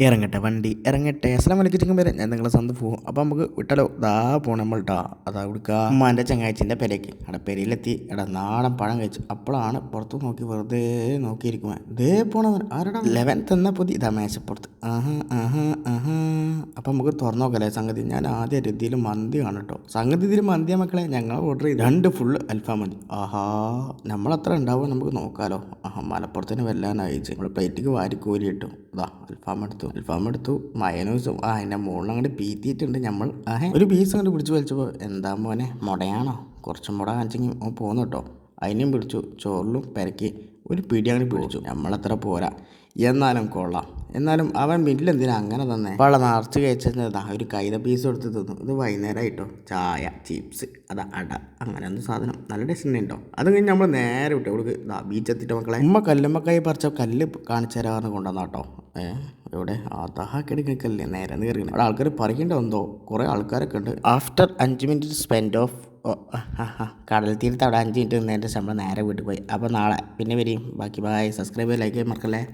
ഇറങ്ങട്ടെ വണ്ടി. ഇറങ്ങട്ടെ. അസ്ലാം വലൈക്കും ചിക്കൻ പേര്. ഞാൻ നിങ്ങളെ സ്വന്തം പോകും അപ്പോൾ നമുക്ക് വിട്ടല്ലോ. ദാ പോണം നമ്മൾ. ടാ അതാ കൊടുക്കുക അമ്മാന്റെ ചങ്ങാഴ്ചന്റെ പെരയ്ക്ക് അവിടെ പെരയിലെത്തി എടാ നാടൻ പഴം കഴിച്ചു. അപ്പോഴാണ് പുറത്ത് നോക്കി വെറുതെ നോക്കിയിരിക്കുവാൻ ദേ പോണവൻ. ആരടാ? ലെവൻത്ത് എന്ന പുതിയ ഇതാ മേശപ്പുറത്ത്. ആഹാ ആഹാ അപ്പം നമുക്ക് തുറന്നു നോക്കല്ലേ സംഗതി. ഞാൻ ആദ്യ രീതിയിൽ മന്തി കേട്ടോ. സംഗതി ഇതിൽ മന്തിയാ മക്കളെ. ഞങ്ങൾ ഓർഡർ ചെയ്ത് രണ്ട് ഫുൾ അൽഫാം മന്തി. ആഹാ നമ്മൾ അത്ര ഉണ്ടാവുക നമുക്ക് നോക്കാലോ. ആഹാ മലപ്പുറത്തിന് വല്ലാനായിച്ച് നമ്മൾ പ്ലേറ്റിക്ക് വാരി കോരി ഇട്ടു. അതാ അൽഫാം എടുത്തു. അൽഫാം എടുത്തു. മയനൂസും ആ അതിന്റെ മുകളിൽ അങ്ങോട്ട് പീത്തിയിട്ടുണ്ട് നമ്മൾ ഒരു പീസ് അങ്ങോട്ട് പിടിച്ച് വലിച്ചപ്പോൾ എന്താ മോനെ? മുടയാണോ? കുറച്ച് മുട കാണിച്ചെങ്കിൽ പോകുന്നു കേട്ടോ. അതിനെയും പിടിച്ചു. ചോറിലും പെരക്കി. ഒരു പിടി അങ്ങോട്ട് പിടിച്ചു. നമ്മളത്ര പോരാ. എന്നാലും കൊള്ളാം. എന്നാലും അവൻ മില്ലെന്തിനാ അങ്ങനെ തന്നെ? പള്ള നിറച്ച് കഴിച്ചതാ ഒരു കൈത പീസ് എടുത്ത് തിന്നു. ഇത് വൈകുന്നേരമായിട്ടോ ചായ ചിപ്സ് അത് അട അങ്ങനെ ഒന്നും സാധനം. നല്ല ടേസ്റ്റ് ഉണ്ടോ? അത് കഴിഞ്ഞ് നമ്മൾ നേരെ വിട്ടു. കൊടുക്ക് ഇതാ ബീച്ചെത്തിയിട്ട് മക്കളെ? ഉമ്മ കല്ലുമ്മക്കായി പറിച്ച കല്ല് കാണിച്ചു തരാമെന്ന് കൊണ്ടുവന്ന കേട്ടോ ഏ എവിടെ? അതാ കിടക്കല്ലേ നേരെ കയറി അവിടെ ആൾക്കാർ പറയേണ്ട എന്തോ? കുറേ ആൾക്കാരൊക്കെ ഉണ്ട്. ആഫ്റ്റർ അഞ്ച് മിനിറ്റ് സ്പെൻഡ് ഓഫ് കടൽ തീരത്ത് അവിടെ അഞ്ച് മിനിറ്റ് നിന്നതിന്റെ ശമ്പളം നേരെ വീട്ടിൽ പോയി. അപ്പോൾ നാളെ പിന്നെ വരും ബാക്കി ബായ് സബ്സ്ക്രൈബ് ലൈക്ക് മറക്കല്ലേ?